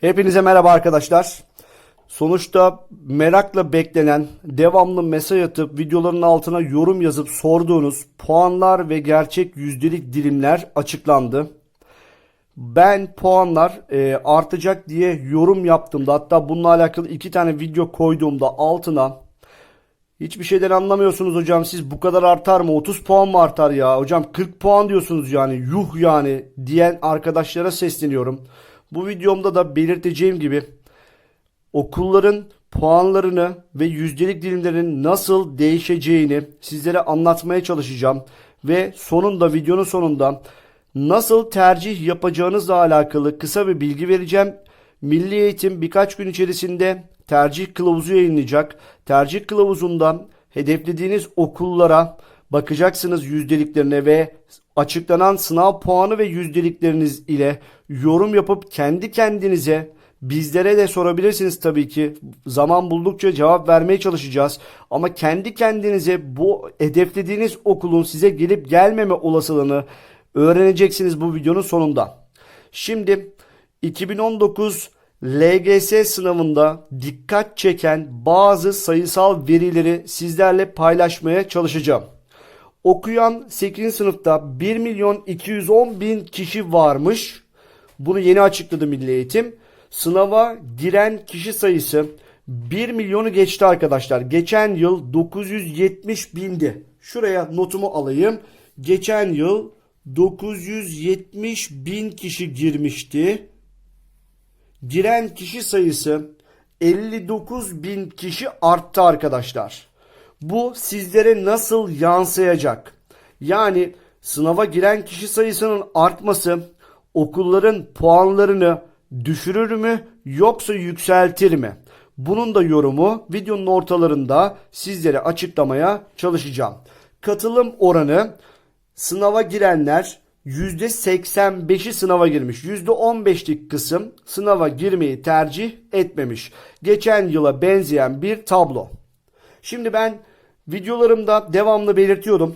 Hepinize merhaba arkadaşlar. Sonuçta merakla beklenen, devamlı mesaj atıp videoların altına yorum yazıp sorduğunuz puanlar ve gerçek yüzdelik dilimler açıklandı. Ben puanlar e, artacak diye yorum yaptığımda hatta bununla alakalı iki tane video koyduğumda altına hiçbir şeyden anlamıyorsunuz hocam siz bu kadar artar mı 30 puan mı artar ya hocam 40 puan diyorsunuz yani yuh yani diyen arkadaşlara sesleniyorum. Bu videomda da belirteceğim gibi okulların puanlarını ve yüzdelik dilimlerinin nasıl değişeceğini sizlere anlatmaya çalışacağım. Ve sonunda videonun sonunda nasıl tercih yapacağınızla alakalı kısa bir bilgi vereceğim. Milli Eğitim birkaç gün içerisinde tercih kılavuzu yayınlayacak. Tercih kılavuzundan hedeflediğiniz okullara bakacaksınız yüzdeliklerine ve açıklanan sınav puanı ve yüzdelikleriniz ile yorum yapıp kendi kendinize bizlere de sorabilirsiniz tabii ki. Zaman buldukça cevap vermeye çalışacağız. Ama kendi kendinize bu hedeflediğiniz okulun size gelip gelmeme olasılığını öğreneceksiniz bu videonun sonunda. Şimdi 2019 LGS sınavında dikkat çeken bazı sayısal verileri sizlerle paylaşmaya çalışacağım. Okuyan 8. sınıfta 1 milyon 210 bin kişi varmış. Bunu yeni açıkladı Milli Eğitim. Sınava giren kişi sayısı 1 milyonu geçti arkadaşlar. Geçen yıl 970 bindi. Şuraya notumu alayım. Geçen yıl 970 bin kişi girmişti. Giren kişi sayısı 59 bin kişi arttı arkadaşlar. Bu sizlere nasıl yansıyacak? Yani sınava giren kişi sayısının artması okulların puanlarını düşürür mü yoksa yükseltir mi? Bunun da yorumu videonun ortalarında sizlere açıklamaya çalışacağım. Katılım oranı sınava girenler %85'i sınava girmiş. %15'lik kısım sınava girmeyi tercih etmemiş. Geçen yıla benzeyen bir tablo. Şimdi ben videolarımda devamlı belirtiyorum.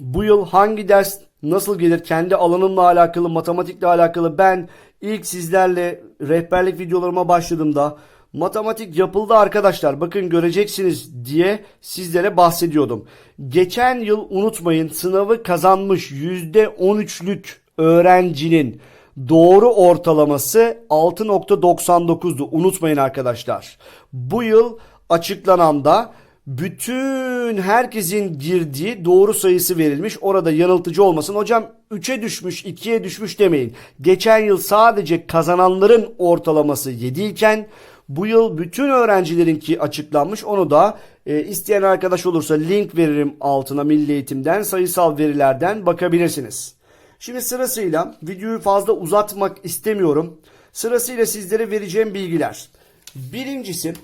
Bu yıl hangi ders nasıl gelir kendi alanımla alakalı, matematikle alakalı ben ilk sizlerle rehberlik videolarıma başladığımda matematik yapıldı arkadaşlar bakın göreceksiniz diye sizlere bahsediyordum. Geçen yıl unutmayın sınavı kazanmış %13'lük öğrencinin doğru ortalaması 6.99'du unutmayın arkadaşlar. Bu yıl açıklananda bütün herkesin girdiği doğru sayısı verilmiş. Orada yanıltıcı olmasın. Hocam 3'e düşmüş, 2'ye düşmüş demeyin. Geçen yıl sadece kazananların ortalaması 7 iken bu yıl bütün öğrencilerinki açıklanmış. Onu da e, isteyen arkadaş olursa link veririm altına Milli Eğitim'den sayısal verilerden bakabilirsiniz. Şimdi sırasıyla videoyu fazla uzatmak istemiyorum. Sırasıyla sizlere vereceğim bilgiler. Birincisi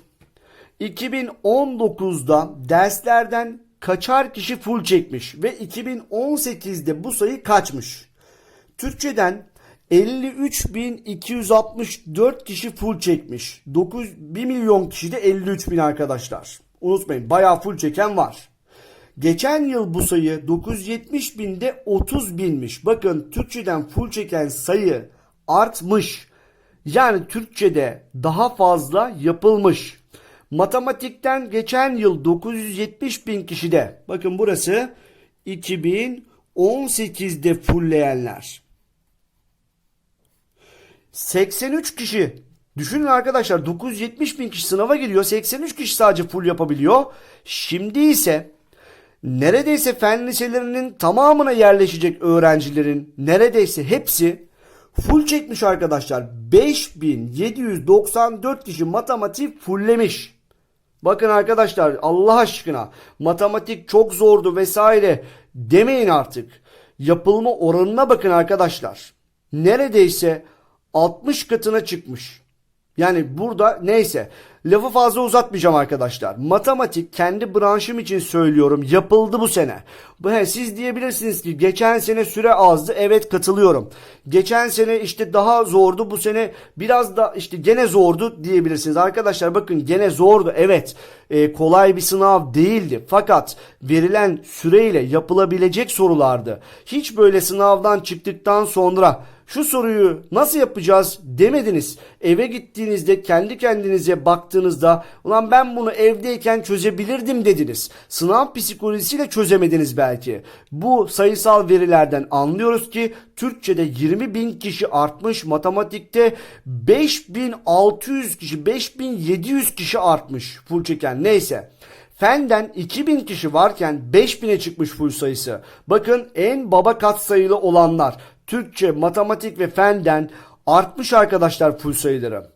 2019'da derslerden kaçar kişi full çekmiş ve 2018'de bu sayı kaçmış? Türkçeden 53.264 kişi full çekmiş. 9 1 milyon kişi de 53 bin arkadaşlar. Unutmayın bayağı full çeken var. Geçen yıl bu sayı 970 binde 30 binmiş. Bakın Türkçeden full çeken sayı artmış. Yani Türkçede daha fazla yapılmış. Matematikten geçen yıl 970 bin kişide. Bakın burası 2018'de fullleyenler. 83 kişi. Düşünün arkadaşlar 970 bin kişi sınava giriyor. 83 kişi sadece full yapabiliyor. Şimdi ise neredeyse fen liselerinin tamamına yerleşecek öğrencilerin neredeyse hepsi full çekmiş arkadaşlar. 5794 kişi matematik fulllemiş. Bakın arkadaşlar Allah aşkına matematik çok zordu vesaire demeyin artık. Yapılma oranına bakın arkadaşlar. Neredeyse 60 katına çıkmış. Yani burada neyse Lafı fazla uzatmayacağım arkadaşlar. Matematik kendi branşım için söylüyorum yapıldı bu sene. Siz diyebilirsiniz ki geçen sene süre azdı. Evet katılıyorum. Geçen sene işte daha zordu. Bu sene biraz da işte gene zordu diyebilirsiniz. Arkadaşlar bakın gene zordu. Evet e, kolay bir sınav değildi. Fakat verilen süreyle yapılabilecek sorulardı. Hiç böyle sınavdan çıktıktan sonra şu soruyu nasıl yapacağız demediniz. Eve gittiğinizde kendi kendinize baktığınızda ulan ben bunu evdeyken çözebilirdim dediniz. Sınav psikolojisiyle çözemediniz belki. Bu sayısal verilerden anlıyoruz ki Türkçe'de 20 bin kişi artmış. Matematikte 5600 kişi 5700 kişi artmış full çeken neyse. Fenden 2000 kişi varken 5000'e çıkmış full sayısı. Bakın en baba katsayılı olanlar Türkçe, matematik ve fenden artmış arkadaşlar full sayıları.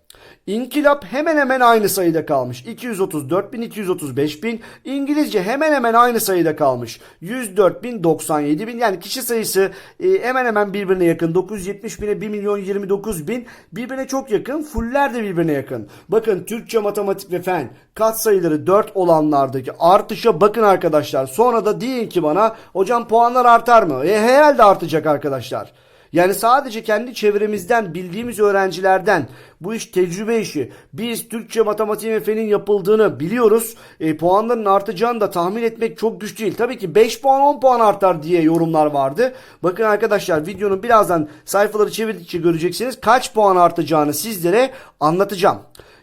İnkılap hemen hemen aynı sayıda kalmış. 234 bin, 235 bin. İngilizce hemen hemen aynı sayıda kalmış. 104 bin, 97 bin. Yani kişi sayısı e, hemen hemen birbirine yakın. 970 bine 1 milyon 29 bin. Birbirine çok yakın. Fuller de birbirine yakın. Bakın Türkçe, matematik ve fen kat sayıları 4 olanlardaki artışa bakın arkadaşlar. Sonra da deyin ki bana hocam puanlar artar mı? E, herhalde artacak arkadaşlar. Yani sadece kendi çevremizden bildiğimiz öğrencilerden bu iş tecrübe işi. Biz Türkçe, matematik ve fenin yapıldığını biliyoruz. E, puanların artacağını da tahmin etmek çok güç değil. Tabii ki 5 puan 10 puan artar diye yorumlar vardı. Bakın arkadaşlar videonun birazdan sayfaları çevirdikçe göreceksiniz. Kaç puan artacağını sizlere anlatacağım.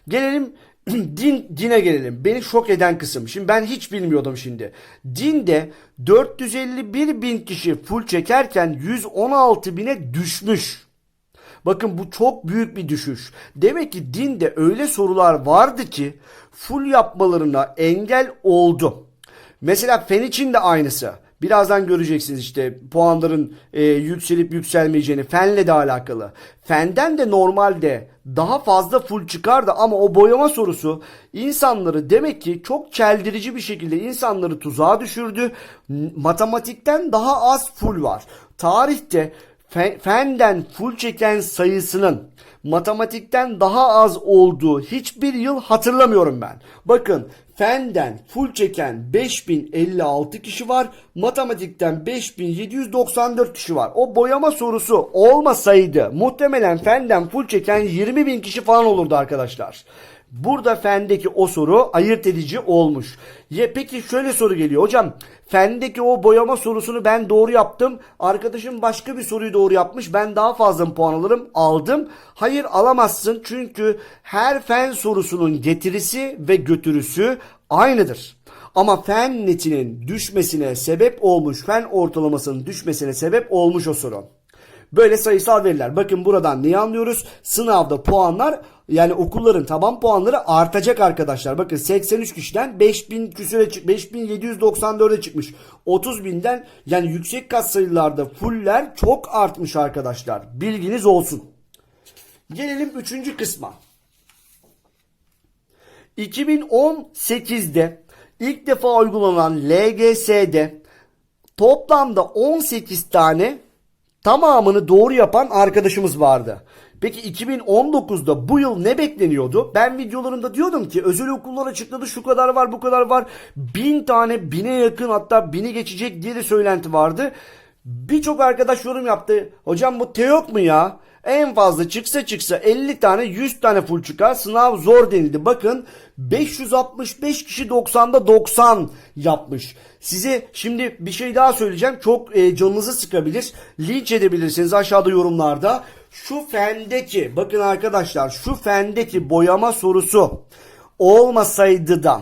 Gelelim din dine gelelim. Beni şok eden kısım. Şimdi ben hiç bilmiyordum şimdi. Dinde 451 bin kişi full çekerken 116 bine düşmüş. Bakın bu çok büyük bir düşüş. Demek ki dinde öyle sorular vardı ki full yapmalarına engel oldu. Mesela fen için de aynısı. Birazdan göreceksiniz işte puanların e, yükselip yükselmeyeceğini fenle de alakalı. Fenden de normalde daha fazla full çıkardı ama o boyama sorusu insanları demek ki çok çeldirici bir şekilde insanları tuzağa düşürdü. Matematikten daha az full var. Tarihte fe- fenden full çeken sayısının matematikten daha az olduğu hiçbir yıl hatırlamıyorum ben. Bakın fenden full çeken 5056 kişi var. Matematikten 5794 kişi var. O boyama sorusu olmasaydı muhtemelen fenden full çeken 20 bin kişi falan olurdu arkadaşlar. Burada fendeki o soru ayırt edici olmuş. Ya peki şöyle soru geliyor. Hocam fendeki o boyama sorusunu ben doğru yaptım. Arkadaşım başka bir soruyu doğru yapmış. Ben daha fazla mı puan alırım? Aldım. Hayır alamazsın. Çünkü her fen sorusunun getirisi ve götürüsü aynıdır. Ama fen netinin düşmesine sebep olmuş, fen ortalamasının düşmesine sebep olmuş o soru. Böyle sayısal veriler. Bakın buradan neyi anlıyoruz? Sınavda puanlar yani okulların taban puanları artacak arkadaşlar. Bakın 83 kişiden 5000 küsüre çık- 5794'e çıkmış. 30 binden yani yüksek kat sayılarda fuller çok artmış arkadaşlar. Bilginiz olsun. Gelelim 3. kısma. 2018'de ilk defa uygulanan LGS'de toplamda 18 tane tamamını doğru yapan arkadaşımız vardı. Peki 2019'da bu yıl ne bekleniyordu? Ben videolarımda diyordum ki özel okullar açıkladı şu kadar var bu kadar var. Bin tane bine yakın hatta bini geçecek diye de söylenti vardı. Birçok arkadaş yorum yaptı. Hocam bu teok mu ya? En fazla çıksa çıksa 50 tane 100 tane full çıkar. Sınav zor denildi. Bakın 565 kişi 90'da 90 yapmış. Size şimdi bir şey daha söyleyeceğim. Çok e, canınızı sıkabilir. Linç edebilirsiniz aşağıda yorumlarda. Şu fendeki bakın arkadaşlar şu fendeki boyama sorusu olmasaydı da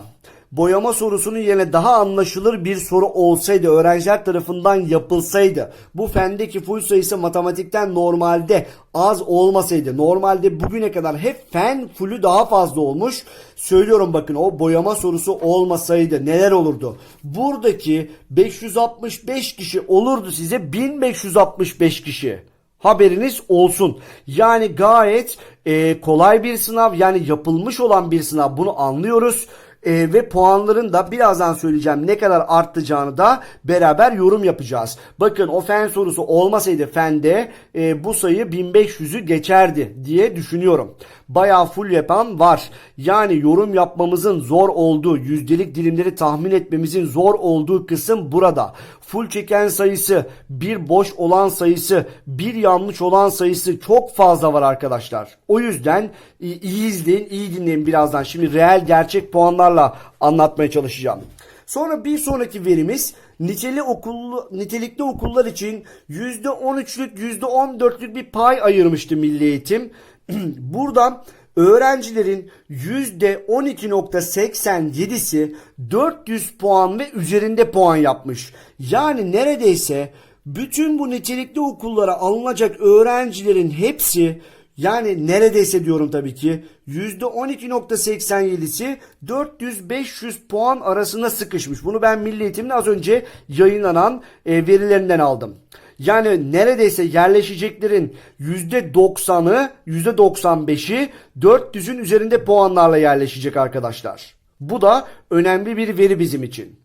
boyama sorusunun yerine daha anlaşılır bir soru olsaydı, öğrenciler tarafından yapılsaydı, bu fendeki full sayısı matematikten normalde az olmasaydı, normalde bugüne kadar hep fen fullü daha fazla olmuş. Söylüyorum bakın o boyama sorusu olmasaydı neler olurdu? Buradaki 565 kişi olurdu size 1565 kişi. Haberiniz olsun. Yani gayet e, kolay bir sınav yani yapılmış olan bir sınav bunu anlıyoruz. Ee, ve puanların da birazdan söyleyeceğim ne kadar artacağını da beraber yorum yapacağız. Bakın o fen sorusu olmasaydı fende e, bu sayı 1500'ü geçerdi diye düşünüyorum. Bayağı full yapan var. Yani yorum yapmamızın zor olduğu, yüzdelik dilimleri tahmin etmemizin zor olduğu kısım burada. Full çeken sayısı, bir boş olan sayısı, bir yanlış olan sayısı çok fazla var arkadaşlar. O yüzden iyi, iyi izleyin, iyi dinleyin birazdan. Şimdi reel gerçek puanlarla anlatmaya çalışacağım. Sonra bir sonraki verimiz niteli okullu, nitelikli okullar için %13'lük %14'lük bir pay ayırmıştı Milli Eğitim. Burada öğrencilerin %12.87'si 400 puan ve üzerinde puan yapmış. Yani neredeyse bütün bu nitelikli okullara alınacak öğrencilerin hepsi yani neredeyse diyorum tabii ki %12.87'si 400-500 puan arasında sıkışmış. Bunu ben Milli Eğitim'de az önce yayınlanan e, verilerinden aldım. Yani neredeyse yerleşeceklerin %90'ı, %95'i 400'ün üzerinde puanlarla yerleşecek arkadaşlar. Bu da önemli bir veri bizim için.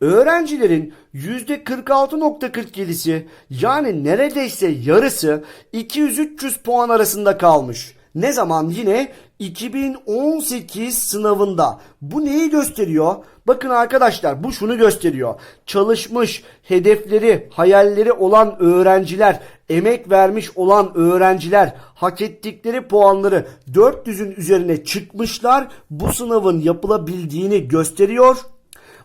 Öğrencilerin %46.47'si yani neredeyse yarısı 200-300 puan arasında kalmış. Ne zaman? Yine 2018 sınavında. Bu neyi gösteriyor? Bakın arkadaşlar bu şunu gösteriyor. Çalışmış, hedefleri, hayalleri olan öğrenciler, emek vermiş olan öğrenciler hak ettikleri puanları 400'ün üzerine çıkmışlar. Bu sınavın yapılabildiğini gösteriyor.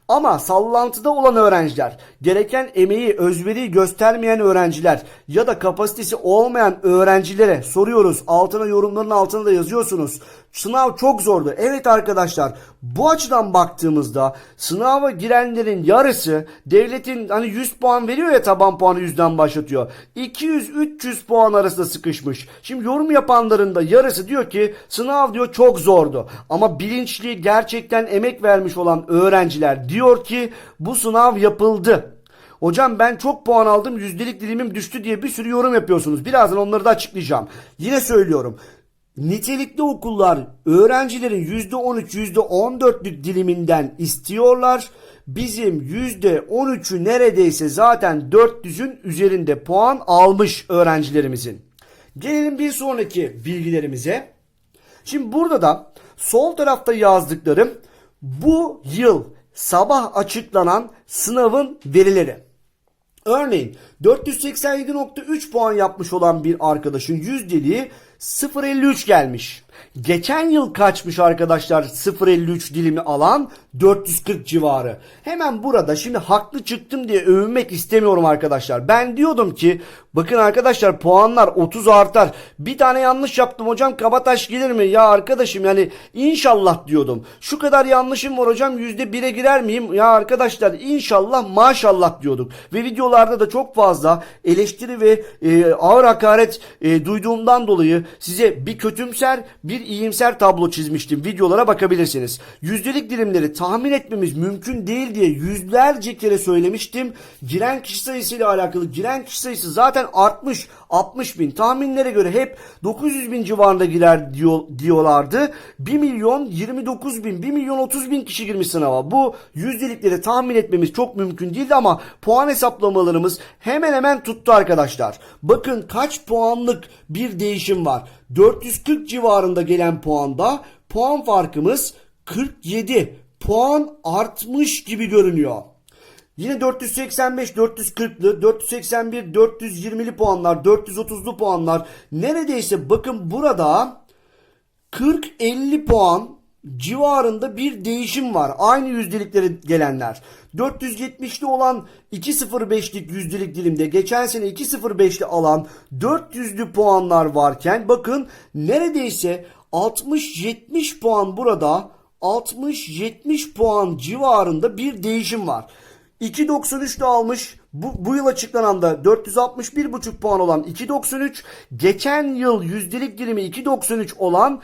Ama sallantıda olan öğrenciler, gereken emeği, özveriyi göstermeyen öğrenciler ya da kapasitesi olmayan öğrencilere soruyoruz. Altına yorumların altına da yazıyorsunuz. Sınav çok zordu. Evet arkadaşlar bu açıdan baktığımızda sınava girenlerin yarısı devletin hani 100 puan veriyor ya taban puanı 100'den başlatıyor. 200-300 puan arasında sıkışmış. Şimdi yorum yapanların da yarısı diyor ki sınav diyor çok zordu. Ama bilinçli gerçekten emek vermiş olan öğrenciler diyor ki bu sınav yapıldı. Hocam ben çok puan aldım yüzdelik dilimim düştü diye bir sürü yorum yapıyorsunuz. Birazdan onları da açıklayacağım. Yine söylüyorum. Nitelikli okullar öğrencilerin %13, %14'lük diliminden istiyorlar. Bizim %13'ü neredeyse zaten 400'ün üzerinde puan almış öğrencilerimizin. Gelelim bir sonraki bilgilerimize. Şimdi burada da sol tarafta yazdıklarım bu yıl sabah açıklanan sınavın verileri. Örneğin 487.3 puan yapmış olan bir arkadaşın yüzdeliği 0.53 gelmiş. Geçen yıl kaçmış arkadaşlar 0.53 dilimi alan 440 civarı. Hemen burada şimdi haklı çıktım diye övünmek istemiyorum arkadaşlar. Ben diyordum ki bakın arkadaşlar puanlar 30 artar. Bir tane yanlış yaptım hocam kabataş gelir mi? Ya arkadaşım yani inşallah diyordum. Şu kadar yanlışım var hocam %1'e girer miyim? Ya arkadaşlar inşallah maşallah diyorduk. Ve videolarda da çok fazla eleştiri ve e, ağır hakaret e, duyduğumdan dolayı size bir kötümser bir iyimser tablo çizmiştim. Videolara bakabilirsiniz. Yüzdelik dilimleri tahmin etmemiz mümkün değil diye yüzlerce kere söylemiştim. Giren kişi sayısıyla alakalı giren kişi sayısı zaten artmış. 60 bin tahminlere göre hep 900 bin civarında girer diyor, diyorlardı. 1 milyon 29 bin 1 milyon 30 bin kişi girmiş sınava. Bu yüzdelikleri tahmin etmemiz çok mümkün değildi ama puan hesaplamalarımız hemen hemen tuttu arkadaşlar. Bakın kaç puanlık bir değişim var. 440 civarında gelen puanda puan farkımız 47 puan artmış gibi görünüyor. Yine 485, 440'lı, 481, 420'li puanlar, 430'lu puanlar. Neredeyse bakın burada 40-50 puan civarında bir değişim var. Aynı yüzdelikleri gelenler. 470'li olan 2.05'lik yüzdelik dilimde geçen sene 2.05'li alan 400'lü puanlar varken bakın neredeyse 60-70 puan burada 60-70 puan civarında bir değişim var. 2.93'te almış. Bu, bu yıl açıklanan da 461,5 puan olan 2.93. Geçen yıl yüzdelik dilimi 2.93 olan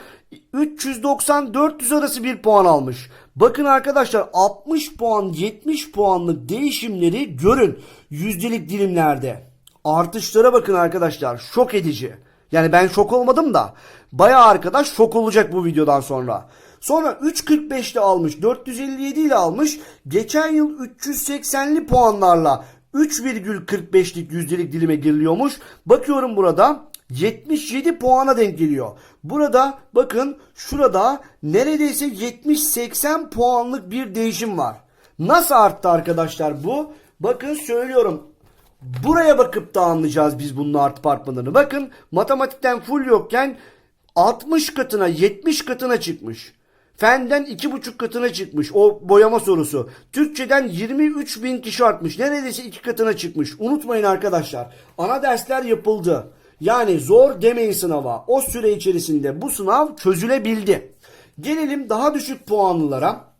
390-400 arası bir puan almış. Bakın arkadaşlar 60 puan 70 puanlık değişimleri görün yüzdelik dilimlerde. Artışlara bakın arkadaşlar şok edici. Yani ben şok olmadım da Bayağı arkadaş şok olacak bu videodan sonra. Sonra 3.45'te almış, 457 ile almış. Geçen yıl 380'li puanlarla 3,45'lik yüzdelik dilime giriliyormuş. Bakıyorum burada 77 puana denk geliyor. Burada bakın şurada neredeyse 70-80 puanlık bir değişim var. Nasıl arttı arkadaşlar bu? Bakın söylüyorum. Buraya bakıp da anlayacağız biz bunun artıp artmadığını. Bakın matematikten full yokken 60 katına 70 katına çıkmış. Fenden 2,5 katına çıkmış o boyama sorusu. Türkçeden 23 bin kişi artmış. Neredeyse 2 katına çıkmış. Unutmayın arkadaşlar. Ana dersler yapıldı. Yani zor demeyin sınava. O süre içerisinde bu sınav çözülebildi. Gelelim daha düşük puanlılara.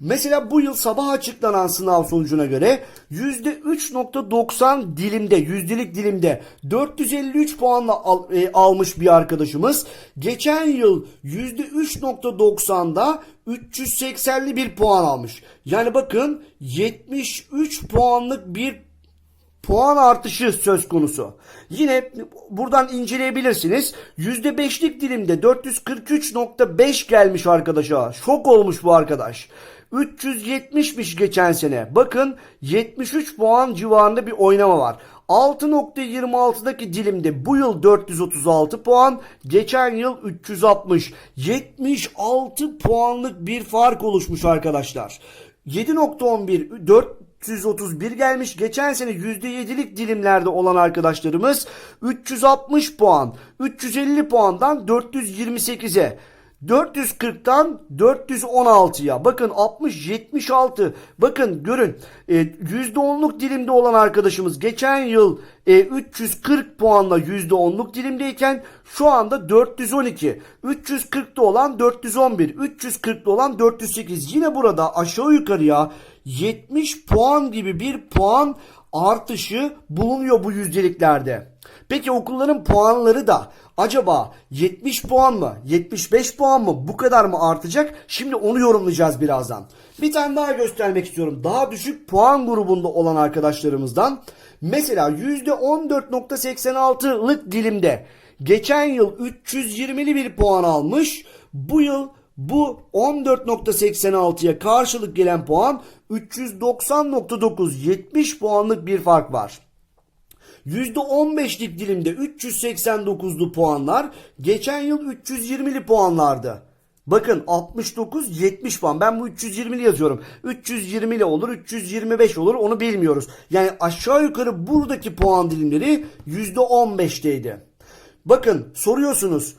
Mesela bu yıl sabah açıklanan sınav sonucuna göre %3.90 dilimde, yüzdelik dilimde 453 puanla al- e, almış bir arkadaşımız. Geçen yıl %3.90'da 380'li bir puan almış. Yani bakın 73 puanlık bir puan artışı söz konusu. Yine buradan inceleyebilirsiniz. %5'lik dilimde 443.5 gelmiş arkadaşa. Şok olmuş bu arkadaş. 370'miş geçen sene. Bakın 73 puan civarında bir oynama var. 6.26'daki dilimde bu yıl 436 puan, geçen yıl 360. 76 puanlık bir fark oluşmuş arkadaşlar. 7.11 431 gelmiş. Geçen sene %7'lik dilimlerde olan arkadaşlarımız 360 puan. 350 puandan 428'e. 440'tan 416'ya. Bakın 60 76. Bakın görün. E, %10'luk dilimde olan arkadaşımız geçen yıl e, 340 puanla %10'luk dilimdeyken şu anda 412. 340'da olan 411. 340'da olan 408. Yine burada aşağı yukarıya 70 puan gibi bir puan artışı bulunuyor bu yüzdeliklerde. Peki okulların puanları da acaba 70 puan mı 75 puan mı bu kadar mı artacak? Şimdi onu yorumlayacağız birazdan. Bir tane daha göstermek istiyorum. Daha düşük puan grubunda olan arkadaşlarımızdan mesela %14.86'lık dilimde geçen yıl 320'li bir puan almış. Bu yıl bu 14.86'ya karşılık gelen puan 390.9 70 puanlık bir fark var. %15'lik dilimde 389'lu puanlar geçen yıl 320'li puanlardı. Bakın 69 70 puan. Ben bu 320'li yazıyorum. 320'li olur, 325 olur onu bilmiyoruz. Yani aşağı yukarı buradaki puan dilimleri %15'teydi. Bakın soruyorsunuz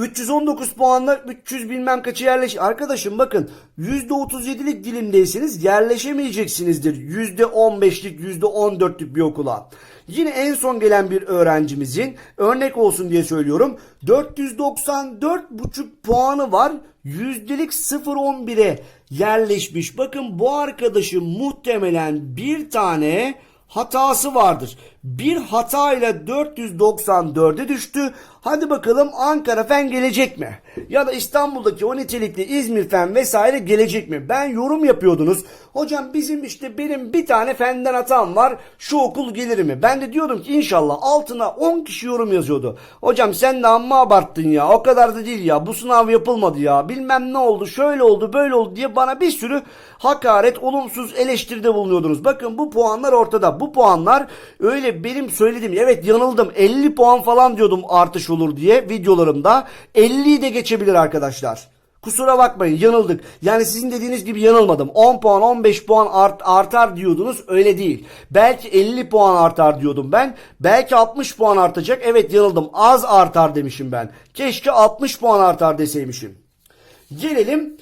319 puanla 300 bilmem kaçı yerleş. Arkadaşım bakın %37'lik dilimdeyseniz yerleşemeyeceksinizdir. %15'lik %14'lük bir okula. Yine en son gelen bir öğrencimizin örnek olsun diye söylüyorum. 494,5 puanı var. Yüzdelik 0.11'e yerleşmiş. Bakın bu arkadaşın muhtemelen bir tane hatası vardır. Bir hatayla 494'e düştü. Hadi bakalım Ankara Fen gelecek mi? Ya da İstanbul'daki o nitelikli İzmir Fen vesaire gelecek mi? Ben yorum yapıyordunuz. Hocam bizim işte benim bir tane fenden hatam var. Şu okul gelir mi? Ben de diyordum ki inşallah altına 10 kişi yorum yazıyordu. Hocam sen de amma abarttın ya. O kadar da değil ya. Bu sınav yapılmadı ya. Bilmem ne oldu. Şöyle oldu böyle oldu diye bana bir sürü hakaret olumsuz eleştiride bulunuyordunuz. Bakın bu puanlar ortada. Bu puanlar öyle benim söylediğim evet yanıldım 50 puan falan diyordum artış olur diye videolarımda 50'yi de geçebilir arkadaşlar. Kusura bakmayın yanıldık. Yani sizin dediğiniz gibi yanılmadım. 10 puan 15 puan art, artar diyordunuz öyle değil. Belki 50 puan artar diyordum ben. Belki 60 puan artacak. Evet yanıldım. Az artar demişim ben. Keşke 60 puan artar deseymişim. Gelelim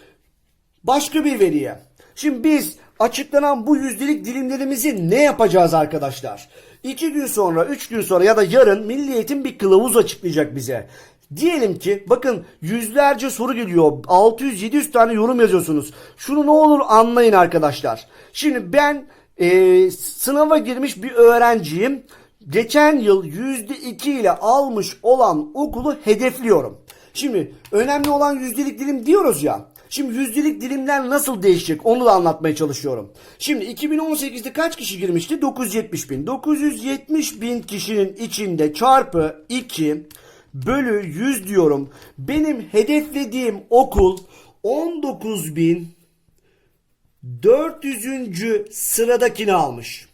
başka bir veriye. Şimdi biz açıklanan bu yüzdelik dilimlerimizi ne yapacağız arkadaşlar? İki gün sonra, üç gün sonra ya da yarın Milli Eğitim bir kılavuz açıklayacak bize. Diyelim ki bakın yüzlerce soru geliyor. 600-700 tane yorum yazıyorsunuz. Şunu ne olur anlayın arkadaşlar. Şimdi ben e, sınava girmiş bir öğrenciyim. Geçen yıl %2 ile almış olan okulu hedefliyorum. Şimdi önemli olan yüzdelik dilim diyoruz ya. Şimdi yüzdelik dilimler nasıl değişecek onu da anlatmaya çalışıyorum. Şimdi 2018'de kaç kişi girmişti? 970 bin. 970 bin kişinin içinde çarpı 2 bölü 100 diyorum. Benim hedeflediğim okul 19.400. sıradakini almış.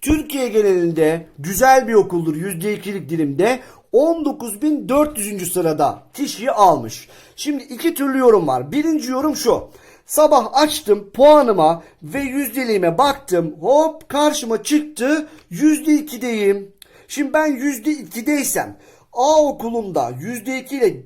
Türkiye genelinde güzel bir okuldur %2'lik dilimde 19.400. sırada kişiyi almış. Şimdi iki türlü yorum var. Birinci yorum şu. Sabah açtım puanıma ve yüzdeliğime baktım. Hop karşıma çıktı. %2'deyim. Şimdi ben %2'deysem A okulumda %2 ile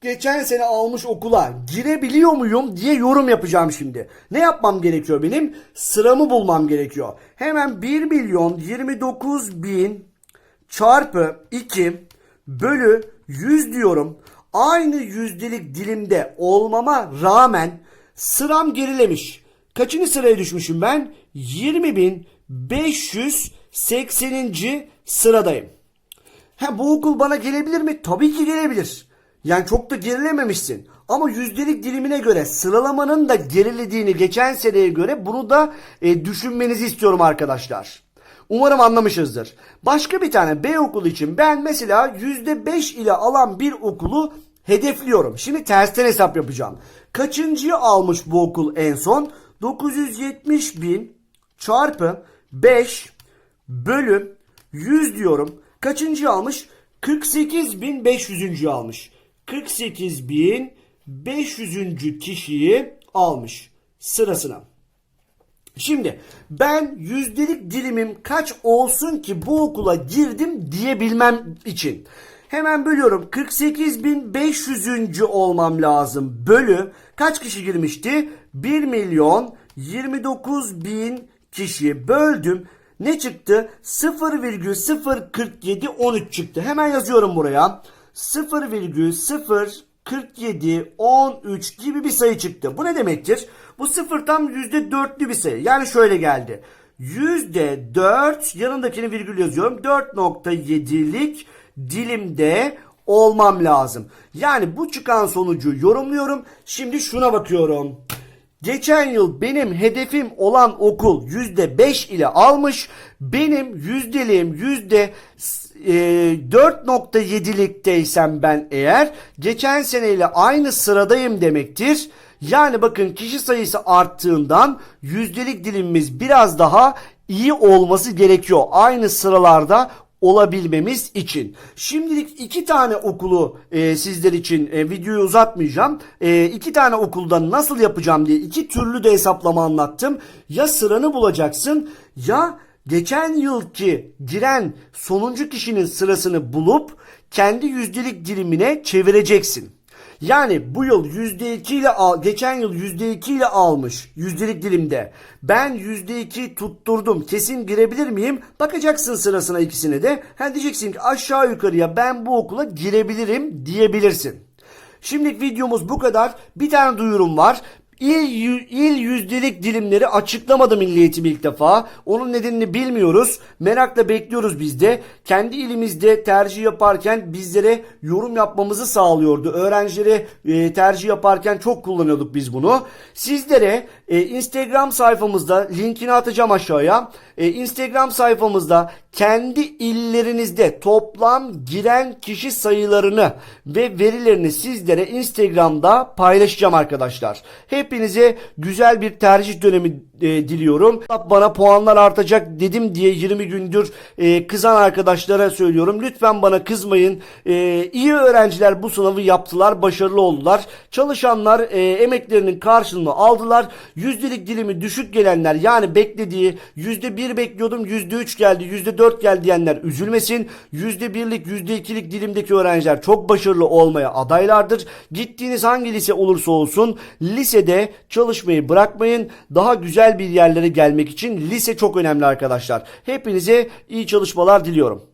geçen sene almış okula girebiliyor muyum diye yorum yapacağım şimdi. Ne yapmam gerekiyor benim? Sıramı bulmam gerekiyor. Hemen 1 milyon 29 bin çarpı 2 bölü 100 diyorum. Aynı yüzdelik dilimde olmama rağmen sıram gerilemiş. Kaçıncı sıraya düşmüşüm ben? 20.580. sıradayım. Ha, bu okul bana gelebilir mi? Tabii ki gelebilir. Yani çok da gerilememişsin. Ama yüzdelik dilimine göre sıralamanın da gerilediğini geçen seneye göre bunu da e, düşünmenizi istiyorum arkadaşlar. Umarım anlamışızdır. Başka bir tane B okulu için ben mesela %5 ile alan bir okulu hedefliyorum. Şimdi tersten hesap yapacağım. Kaçıncıyı almış bu okul en son? 970 bin çarpı 5 bölüm 100 diyorum. Kaçıncı almış? 48.500. almış. 48.500. kişiyi almış sırasına. Şimdi ben yüzdelik dilimim kaç olsun ki bu okula girdim diyebilmem için. Hemen bölüyorum. 48.500. olmam lazım. Bölü kaç kişi girmişti? 1 milyon 29 bin kişi böldüm. Ne çıktı? 0,04713 çıktı. Hemen yazıyorum buraya. 0,04713 gibi bir sayı çıktı. Bu ne demektir? Bu sıfır tam %4'lü bir sayı. Yani şöyle geldi. %4 yanındakini virgül yazıyorum. 4.7'lik dilimde olmam lazım. Yani bu çıkan sonucu yorumluyorum. Şimdi şuna bakıyorum. Geçen yıl benim hedefim olan okul %5 ile almış. Benim yüzdeliğim yüzde e, 4.7'likteysem ben eğer geçen seneyle aynı sıradayım demektir. Yani bakın kişi sayısı arttığından yüzdelik dilimimiz biraz daha iyi olması gerekiyor. Aynı sıralarda olabilmemiz için. Şimdilik iki tane okulu e, sizler için e, videoyu uzatmayacağım. E, iki tane okulda nasıl yapacağım diye iki türlü de hesaplama anlattım. Ya sıranı bulacaksın ya geçen yılki giren sonuncu kişinin sırasını bulup kendi yüzdelik dilimine çevireceksin. Yani bu yıl %2 ile al, geçen yıl %2 ile almış yüzdelik dilimde. Ben %2 tutturdum. Kesin girebilir miyim? Bakacaksın sırasına ikisine de. Ha diyeceksin ki aşağı yukarıya ben bu okula girebilirim diyebilirsin. Şimdilik videomuz bu kadar. Bir tane duyurum var. İl, il yüzdelik dilimleri açıklamadı Milli Eğitim ilk defa. Onun nedenini bilmiyoruz. Merakla bekliyoruz biz de. Kendi ilimizde tercih yaparken bizlere yorum yapmamızı sağlıyordu. Öğrencilere e, tercih yaparken çok kullanıyorduk biz bunu. Sizlere e, Instagram sayfamızda linkini atacağım aşağıya. E, Instagram sayfamızda kendi illerinizde toplam giren kişi sayılarını ve verilerini sizlere Instagram'da paylaşacağım arkadaşlar. Hepinize güzel bir tercih dönemi e, diliyorum. Bana puanlar artacak dedim diye 20 gündür e, kızan arkadaşlara söylüyorum. Lütfen bana kızmayın. E, iyi öğrenciler bu sınavı yaptılar, başarılı oldular. Çalışanlar e, emeklerinin karşılığını aldılar. Yüzdelik dilimi düşük gelenler yani beklediği %1 bekliyordum %3 geldi %4 geldi diyenler üzülmesin. %1'lik %2'lik dilimdeki öğrenciler çok başarılı olmaya adaylardır. Gittiğiniz hangi lise olursa olsun lisede çalışmayı bırakmayın. Daha güzel bir yerlere gelmek için lise çok önemli arkadaşlar. Hepinize iyi çalışmalar diliyorum.